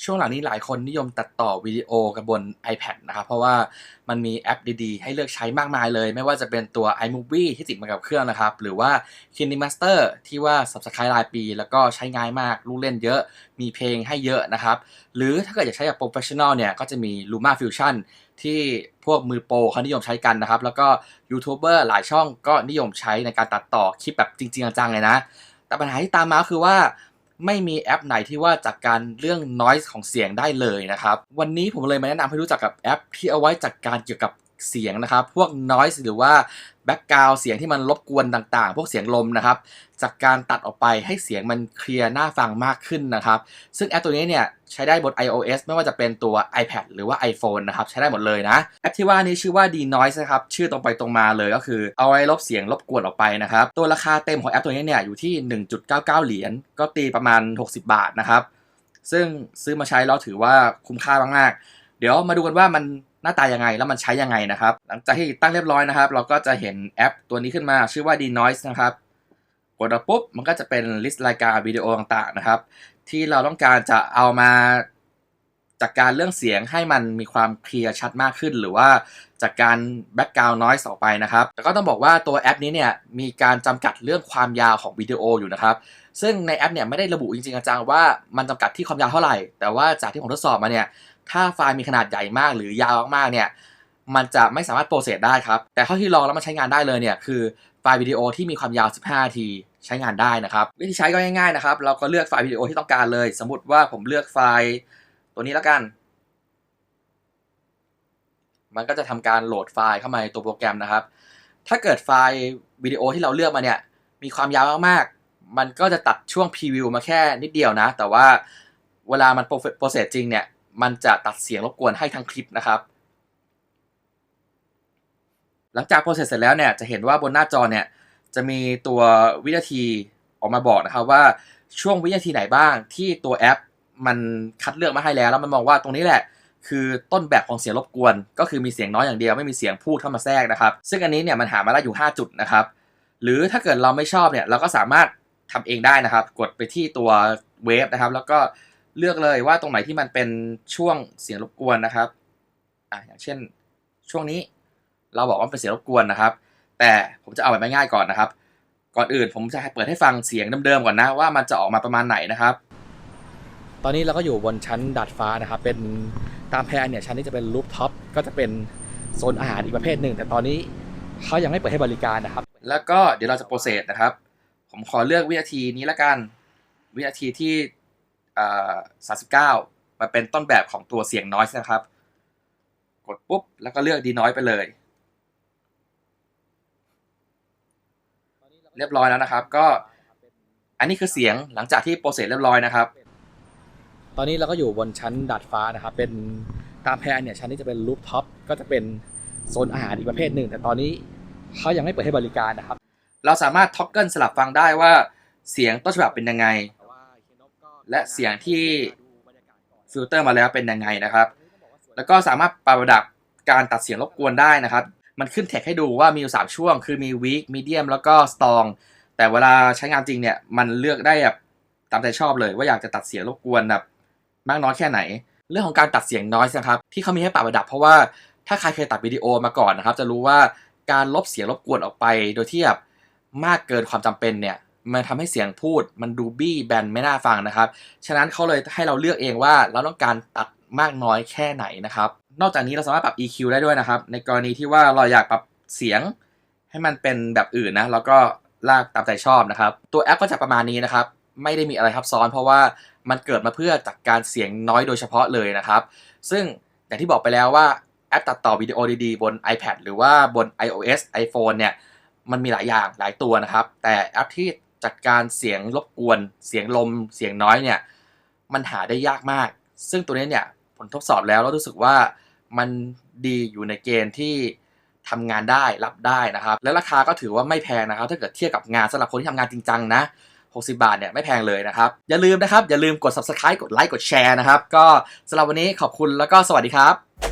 ช่วงหลังนี้หลายคนนิยมตัดต่อวิดีโอกันบน iPad นะครับ เพราะว่ามันมีแอปดีๆ ให้เลือกใช้มากมายเลย ไม่ว่าจะเป็นตัว iMovie ที่ติดมากับเครื่องนะครับ หรือว่า KineMaster ที่ว่า Subscribe รายปี แล้วก็ใช้ง่ายมาก ลูกเล่นเยอะ มีเพลงให้เยอะนะครับ หรือถ้าเกิดอยากใช้แบบ Professional เนี่ย ก็จะมี Luma Fusion ที่พวกมือโปรเขานิยมใช้กันนะครับ แล้วก็ยูทูบเบอร์หลายช่องก็นิยมใช้ในการตัดต่อคลิปแบบจริงๆจังๆเลยนะแต่ปัญหาที่ตามมาคือว่า ไม่มีแอปไหนที่ว่าจัดการเรื่อง noise ของเสียงได้เลยนะครับ วันนี้ผมเลยมาแนะนำให้รู้จักกับแอปที่เอาไว้จัดการเกี่ยวกับ เสียงนะครับ พวก noise หรือว่า background เสียงที่มันรบกวนต่างๆ พวกเสียงลมนะครับ จากการตัดออกไปให้เสียงมันเคลียร์น่าฟังมากขึ้นนะครับ ซึ่งแอปตัวนี้เนี่ยใช้ได้บน iOS ไม่ว่าจะเป็นตัว iPad หรือว่า iPhone นะครับ ใช้ได้หมดเลยนะ แอปที่ว่านี้ชื่อว่า D Noise นะครับ ชื่อตรงไปตรงมาเลยก็คือเอาไว้ลบเสียงรบกวนออกไปนะครับ ตัวราคาเต็มของแอปตัวนี้เนี่ยอยู่ที่ 1.99 เหรียญ ก็ตีประมาณ 60 บาทนะครับ ซึ่งซื้อมาใช้แล้วถือว่าคุ้มค่ามากๆ เดี๋ยวมาดูกันว่ามัน หน้าตายังไงแล้วมันใช้ยังไงนะครับ หลังจากที่ตั้งเรียบร้อยนะครับ เราก็จะเห็นแอปตัวนี้ขึ้นมาชื่อว่า D Noise นะครับกดปุ๊บมันก็จะเป็นลิสต์รายการวิดีโอต่างๆนะครับ ที่เราต้องการจะเอามาจัดการเรื่องเสียงให้มันมีความเคลียร์ชัดมากขึ้น หรือว่าจากการ background noise ออกไปนะครับแต่ก็ต้องบอกว่าตัวแอปนี้เนี่ยมีการจำกัดเรื่องความยาวของวิดีโออยู่นะครับ ซึ่งในแอปเนี่ยไม่ได้ระบุจริงๆจังว่ามันจำกัดที่ความยาวเท่าไหร่ แต่ว่าจากที่ผมทดสอบมาเนี่ย ถ้าไฟล์มีขนาดใหญ่มากหรือยาวมากๆเนี่ย มันจะไม่สามารถโปรเซสได้ครับ แต่เท่าที่ลองแล้วมันใช้งานได้เลยเนี่ยคือไฟล์วิดีโอที่มีความยาว 15 นาทีใช้งานได้นะครับ วิธีใช้ก็ง่ายๆนะครับ เราก็เลือกไฟล์วิดีโอที่ต้องการเลย สมมติว่าผมเลือกไฟล์ตัวนี้แล้วกัน มันก็จะทำการโหลดไฟล์เข้ามาในตัวโปรแกรมนะครับ ถ้าเกิดไฟล์วิดีโอที่เราเลือกมาเนี่ยมีความยาวมากๆ มันก็จะตัดช่วงพรีวิวมาแค่นิดเดียวนะ แต่ว่าเวลามันโปรเซสจริงเนี่ย มันจะตัดเสียงรบกวนให้ทั้งคลิปนะครับ หลังจากโปรเซสเสร็จแล้วเนี่ย จะเห็นว่าบนหน้าจอเนี่ย จะมีตัววินาทีออกมาบอกนะครับว่าช่วงวินาทีไหนบ้างที่ตัวแอปมันคัดเลือกมาให้แล้ว แล้วมันมองว่าตรงนี้แหละ คือต้นแบบของเสียงรบกวน ก็คือมีเสียงน้อยอย่างเดียวไม่มีเสียงพูดเข้ามาแทรกนะครับ ซึ่งอันนี้เนี่ยมันหามาได้อยู่ 5 จุดนะครับ หรือถ้าเกิดเราไม่ชอบเนี่ยเราก็สามารถ ทำเองได้นะครับ กดไปที่ตัวเวฟนะครับ แล้วก็เลือกเลยว่าตรงไหนที่มันเป็นช่วงเสียงรบกวนนะครับอะอย่างเช่นช่วงนี้เราบอกว่าเป็นเสียงรบกวนนะครับ แต่ผมจะเอาแบบง่ายๆก่อนนะครับ ก่อนอื่นผมจะให้เปิดให้ฟังเสียงเดิมๆก่อนนะ ว่ามันจะออกมาประมาณไหนนะครับ ตอนนี้เราก็อยู่บนชั้นดาดฟ้านะครับ เป็นตามแพลนเนี่ยชั้นนี้จะเป็นรูปท็อปก็จะเป็นโซนอาหารอีกประเภทหนึ่ง แต่ตอนนี้เขายังไม่เปิดให้บริการนะครับ แล้วก็เดี๋ยวเราจะโปรเซสนะครับ ผมขอเลือกวินาทีนี้ละกัน วินาทีที่39มาเป็นต้นแบบของตัวเสียงน้อยนะครับ กดปุ๊บ แล้วก็เลือกดีน้อยไปเลย เรียบร้อยแล้วนะครับ ก็อันนี้คือเสียงหลังจากที่โปรเซสเรียบร้อยนะครับ ตอนนี้เราก็อยู่บนชั้นดาดฟ้านะครับ เป็นตามแพนเนี่ยชั้นนี้จะเป็นรูปท็อปก็จะเป็นโซนอาหารอีกประเภทหนึ่ง แต่ตอนนี้เขายังไม่เปิดให้บริการนะครับ เราสามารถท็อกเกิลสลับฟังได้ว่าเสียงต้นฉบับเป็นยังไง และเสียงที่ฟิลเตอร์มาแล้วเป็นยังไงนะครับ แล้วก็สามารถปรับระดับการตัดเสียงรบกวนได้นะครับ มันขึ้นแท็กให้ดูว่ามีอยู่สามช่วง คือมี weak medium แล้วก็ strong แต่เวลาใช้งานจริงเนี่ย มันเลือกได้แบบตามใจชอบเลย ว่าอยากจะตัดเสียงรบกวนแบบมากน้อยแค่ไหน เรื่องของการตัดเสียงน้อยนะครับ ที่เขามีให้ปรับระดับ เพราะว่าถ้าใครเคยตัดวิดีโอมาก่อนนะครับ จะรู้ว่าการลบเสียงรบกวนออกไป โดยที่แบบ มากเกินความจำเป็นเนี่ยมันทำให้เสียงพูดมันดูบี้แบนไม่น่าฟังนะครับ ฉะนั้นเขาเลยให้เราเลือกเองว่าเราต้องการตัดมากน้อยแค่ไหนนะครับ นอกจากนี้เราสามารถปรับ EQ ได้ด้วยนะครับ ในกรณีที่ว่าเราอยากปรับเสียงให้มันเป็นแบบอื่นนะแล้วก็ลากตามใจชอบนะครับ ตัวแอปก็จะประมาณนี้นะครับ ไม่ได้มีอะไรซับซ้อนเพราะว่ามันเกิดมาเพื่อจัดการเสียงน้อยโดยเฉพาะเลยนะครับ ซึ่งอย่างที่บอกไปแล้วว่าแอปตัดต่อวิดีโอดีๆบน iPad หรือว่าบน iOS iPhone เนี่ย มันมีหลายอย่างหลายตัวนะครับ แต่แอปที่จัดการเสียงรบกวน เสียงลม เสียงน้อยเนี่ยมันหาได้ยากมาก ซึ่งตัวนี้เนี่ยผลทดสอบแล้วแล้วรู้สึกว่ามันดีอยู่ในเกณฑ์ที่ทำงานได้รับได้นะครับ และราคาก็ถือว่าไม่แพงนะครับ ถ้าเกิดเทียบกับงานสำหรับคนที่ทำงานจริงจังนะ60 บาทเนี่ยไม่แพงเลยนะครับ อย่าลืมนะครับ อย่าลืมกด subscribe กดไลค์กดแชร์นะครับ ก็สำหรับวันนี้ขอบคุณแล้วก็สวัสดีครับ